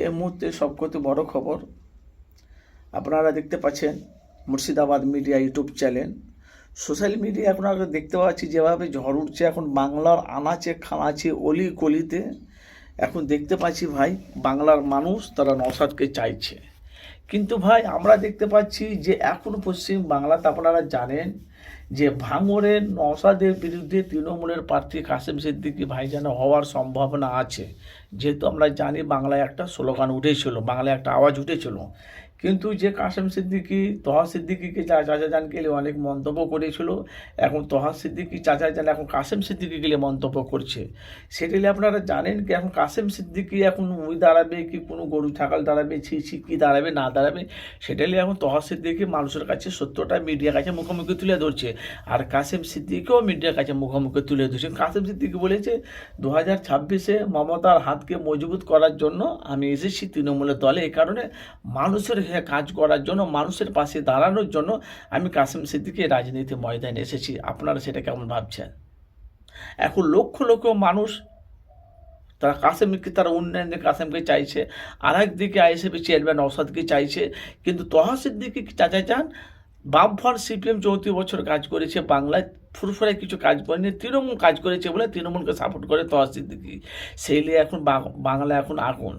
এই মুহূর্তে সবকতে বড় খবর। আপনারা দেখতে পাচ্ছেন Murshidabad media YouTube channel. Social media এখন আমরা দেখতে পাচ্ছি যেভাবে ঝড় উঠছে, এখন বাংলার আনাচে খানাচে অলি কলিতে এখন দেখতে পাচ্ছি ভাই বাংলার মানুষ তারা নসাদকে চাইছে। কিন্তু ভাই আমরা দেখতে পাচ্ছি যে এখন পশ্চিম বাংলাতে আপনারা জানেন যে ভাঙড়ের নসাদের বিরুদ্ধে তৃণমূলের প্রার্থী কাসেম সিদ্দিকী ভাইজান হওয়ার সম্ভাবনা আছে। যেহেতু আমরা জানি বাংলায় একটা স্লোগান উঠেছিল, বাংলায় একটা আওয়াজ উঠেছিল। কিন্তু যে কাসেম সিদ্দিকী তহা সিদ্দিকিকে চাচা যান গেলে অনেক মন্তব্য করেছিল, এখন তহা সিদ্দিকী চাচা যান এখন কাসেম সিদ্দিকি গেলে মন্তব্য করছে। সেটা আপনারা জানেন কি, এখন কাসেম সিদ্দিকী এখন ওই দাঁড়াবে কি, কোনো গরু, ছাগল দাঁড়াবে, ছি ছি, কী দাঁড়াবে, না দাঁড়াবে, সেটা নিয়ে এখন তহা সিদ্দিকী মানুষের কাছে সত্যটা, মিডিয়ার কাছে মুখোমুখি তুলে ধরছে। আর কাসেম সিদ্দিকিও মিডিয়ার কাছে মুখোমুখি তুলে ধরছে কাসেম সিদ্দিকি বলেছে দু হাজার ছাব্বিশে মমতার হাতকে মজবুত করার জন্য আমি এসেছি তৃণমূলের দলে। এই কারণে মানুষের হয়ে কাজ করার জন্য, মানুষের পাশে দাঁড়ানোর জন্য আমি কাসেম সিদ্দিকি রাজনীতি ময়দানে এসেছি। আপনারা সেটা কেমন ভাবছেন? এখন লক্ষ লক্ষ মানুষ, তারা কাসেমকে, তারা উন্নয়নের কাসেমকে চাইছে। আর একদিকে আইএসএফ চেয়ারম্যান নওসাদকে চাইছে। কিন্তু তহাসের দিকে চাচা চান? বামফ্রন্ট সিপিএম চৌত্রিশ বছর কাজ করেছে বাংলায় ফুরফুরে কিছু কাজ করেনি, তৃণমূল কাজ করেছে বলে তৃণমূলকে সাপোর্ট করে তহাসির দিকে সেই নিয়ে এখন বাংলা এখন আগুন।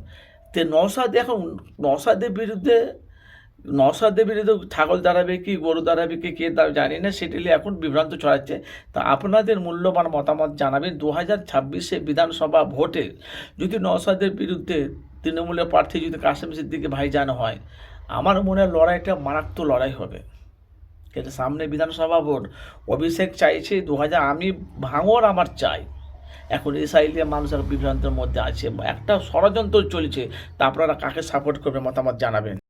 তে নসাদ এখন নসাদের বিরুদ্ধে নসাদের বিরুদ্ধে ছাগল দাঁড়াবে কি, গরু দাঁড়াবে কি, কে জানি না, সেটি নিয়ে এখন বিভ্রান্ত ছড়াচ্ছে। তা আপনাদের মূল্যবান মতামত জানাবেন দু হাজার ছাব্বিশে বিধানসভা ভোটে। যদি নসাদের বিরুদ্ধে তৃণমূলের প্রার্থী যদি কাশ্মীর সিদ্দিকে ভাইজান হয়, আমার মনে হয় লড়াইটা মারাত্মক লড়াই হবে। কিন্তু সামনে বিধানসভা ভোট, অভিষেক চাইছে দু হাজার, আমি ভাঙর আমার চাই। এখন সাইডে মানুষের বিভ্রান্তের মধ্যে আছে। একটা ষড়যন্ত্র চলছে তা আপনারা কাকে সাপোর্ট করবে মতামত জানাবেন?